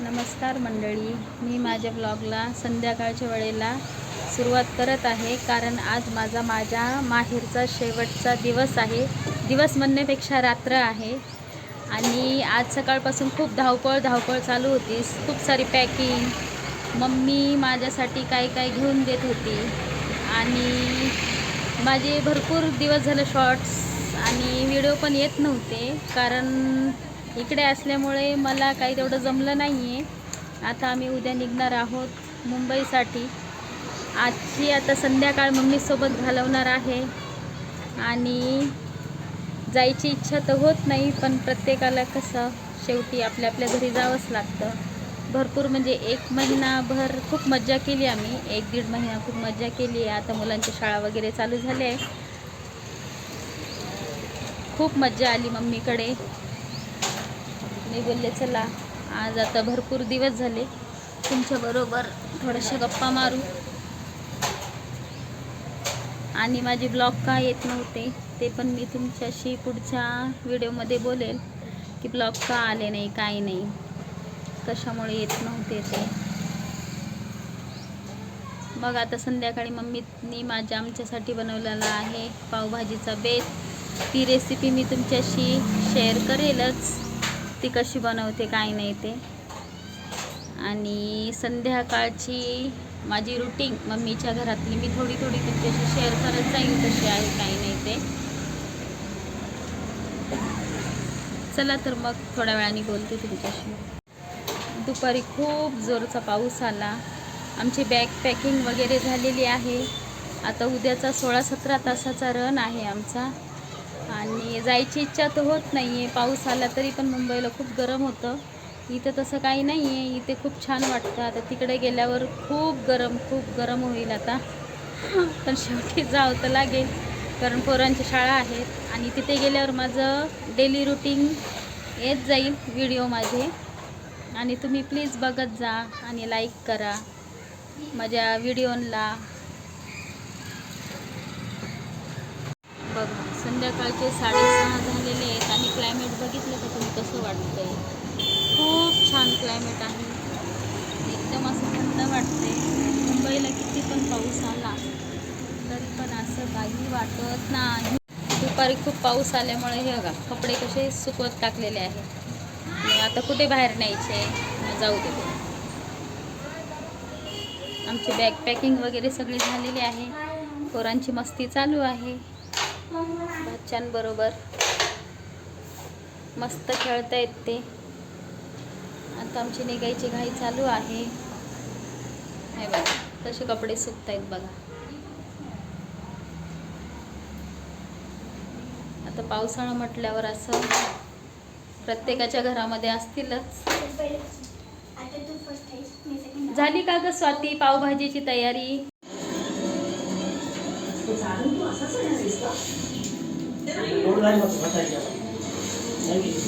नमस्कार मंडळी. मी माझ्या ब्लॉगला संध्याकाळच्या वेळेला सुरुवात करत आहे कारण आज माझा माझ्या माहेरचा शेवटचा दिवस आहे. दिवस म्हणण्यापेक्षा रात्र आहे. आणि आज सकाळपासून खूप धावपळ धावपळ चालू होती. खूप सारी पॅकिंग मम्मी माझ्यासाठी काय काय घेऊन देत होती. आणि माझे भरपूर दिवस झालं शॉर्ट्स आणि व्हिडिओ पण येत नव्हते. कारण इकडे असल्यामुळे मला काही तेवढं जमलं नाही आहे आता आम्ही उद्या निघणार आहोत मुंबईसाठी. आजची आता संध्याकाळ मम्मीसोबत घालवणार आहे. आणि जायची इच्छा तर होत नाही पण प्रत्येकाला कसं शेवटी आपल्या आपल्या घरी जावंच लागतं. भरपूर म्हणजे एक महिनाभर खूप मज्जा केली आम्ही. एक दीड महिना खूप मज्जा केली. आहे आता मुलांची शाळा वगैरे चालू झाली आहे. खूप मज्जा आली मम्मीकडे. मी बोलले चला आज आता भरपूर दिवस झाले. तुमच्याबरोबर थोड्याशा गप्पा मारू. आणि माझे ब्लॉग का येत नव्हते ते पण मी तुमच्याशी पुढच्या व्हिडिओमध्ये बोलेल की ब्लॉग का आले नाही काय नाही. कशामुळे येत नव्हते ते. मग आता संध्याकाळी मम्मीनी माझ्या आमच्यासाठी बनवलेला आहे पावभाजीचा बेत. ती रेसिपी मी तुमच्याशी शेअर करेलच. ती कशी बनवते काय नाही ते. आणि संध्याकाळची माझी रुटीन मम्मीच्या घरातली मी थोडी थोडी तुमच्याशी शेअर करत जाईल कशी आहे काही नाही ते. चला तर मग थोड्या वेळाने बोलते तुमच्याशी. दुपारी खूप जोरचा पाऊस आला. आमची बॅग पॅकिंग वगैरे झालेली आहे. आता उद्याचा सोळा सतरा तासाचा रन आहे आमचा. आणि जायची इच्छा तर होत नाही आहे पाऊस आला तरी पण मुंबईला खूप गरम होतं. इथं तसं काही नाही आहे इथे खूप छान वाटतं. आता तिकडे गेल्यावर खूप गरम खूप गरम होईल आता. पण शेवटी जावं तर लागेल कारण पोरांच्या शाळा आहेत आणि तिथे गेल्यावर माझं डेली रुटीन येत जाईल व्हिडिओ माझे. आणि तुम्ही प्लीज बघत जा आणि लाईक करा. माझ्या व्हिडिओला बघ संध्याकाळचे साडेसहा झालेले आहेत आणि क्लायमेट बघितलं का तुम्ही कसं वाटतंय? खूप छान क्लायमेट आहे. एकदम असं थंड वाटतंय. मुंबईला किती पण पाऊस आला तरी पण असं काही वाटत नाही. दुपारी खूप पाऊस आल्यामुळे हे बघा कपडे कसे सुकवत टाकलेले आहेत आता कुठे बाहेर न्यायचे मग जाऊ दे. आमची बॅग पॅकिंग वगैरे सगळी झालेली आहे. पोरांची मस्ती चालू आहे. बच्चांबरोबर मस्त खेळता येत ते आता आमची निघायची घाई चालू आहे हे बघा कसे कपडे सुकतायत बघा आता पावसाळा म्हटल्यावर असं प्रत्येकाच्या घरामध्ये असतीलच झाली का ग स्वाती पावभाजीची तयारी オンラいじ。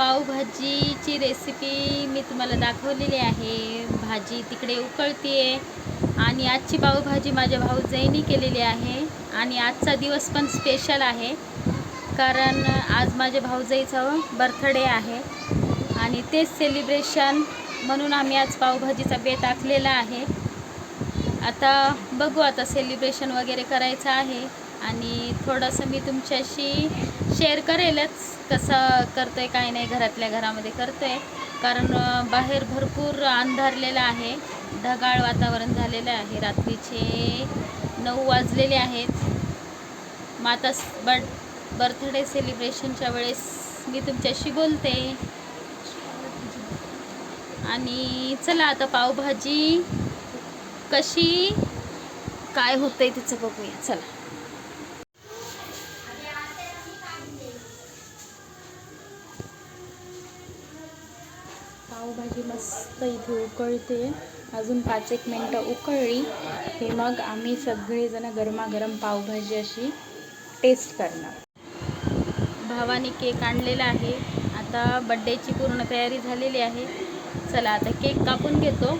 पावभाजीची रेसिपी मी तुम्हाला दाखवलेली आहे. भाजी तिकडे उकळती आहे आणि आजची पावभाजी माझ्या भाऊजाईनी केलेली आहे. आणि आजचा दिवस पण स्पेशल आहे. कारण आज माझ्या भाऊजाईचा बर्थडे आहे. आणि तेच सेलिब्रेशन म्हणून आम्ही आज पावभाजीचा बेत आखलेला आहे. आता बघू आता सेलिब्रेशन वगैरे करायचं आहे. आणि थोडंसं मी तुमच्याशी शेअर करेलच कसं करतो आहे काय नाही घरातल्या घरामध्ये करतो आहे कारण बाहेर भरपूर अंधारलेलं आहे ढगाळ वातावरण झालेलं आहे. रात्रीचे नऊ वाजलेले आहेत. मग आता बर्थ बर्थडे सेलिब्रेशनच्या वेळेस मी तुमच्याशी बोलते. आणि चला आता पावभाजी कशी काय होतंय तिचं बघूया. चला. पावभाजी मस्त इथे उकळते. अजून पाच एक मिनटं उकळली. हे मग आम्ही सगळेजणं गरमागरम पावभाजी अशी टेस्ट करणार. भावाने केक आणलेला आहे. आता बड्डेची पूर्ण तयारी झालेली आहे. चला आता केक कापून घेतो.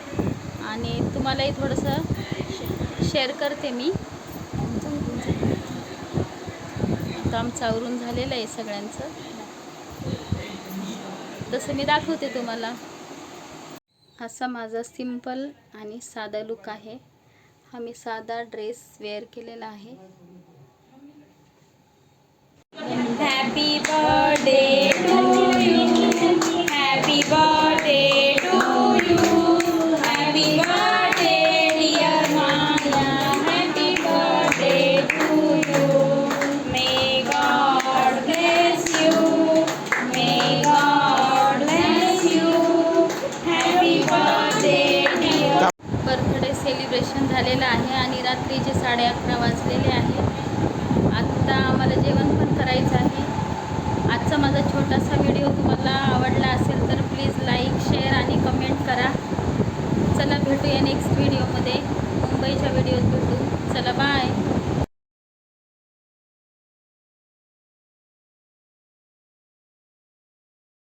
आणि तुम्हालाही थोडंसं शेअर करते मी. काम चावरून झालेलं आहे सगळ्यांचं. तसं मी दाखवते तुम्हाला. असा माझा सिंपल आणि साधा लुक आहे. हा मी साधा ड्रेस वेअर केलेला आहे. हॅपी बर्थडे हॅपी बर्थडे करायचं आहे. आजचा माझा छोटासा व्हिडिओ तुम्हाला आवडला असेल तर प्लीज लाईक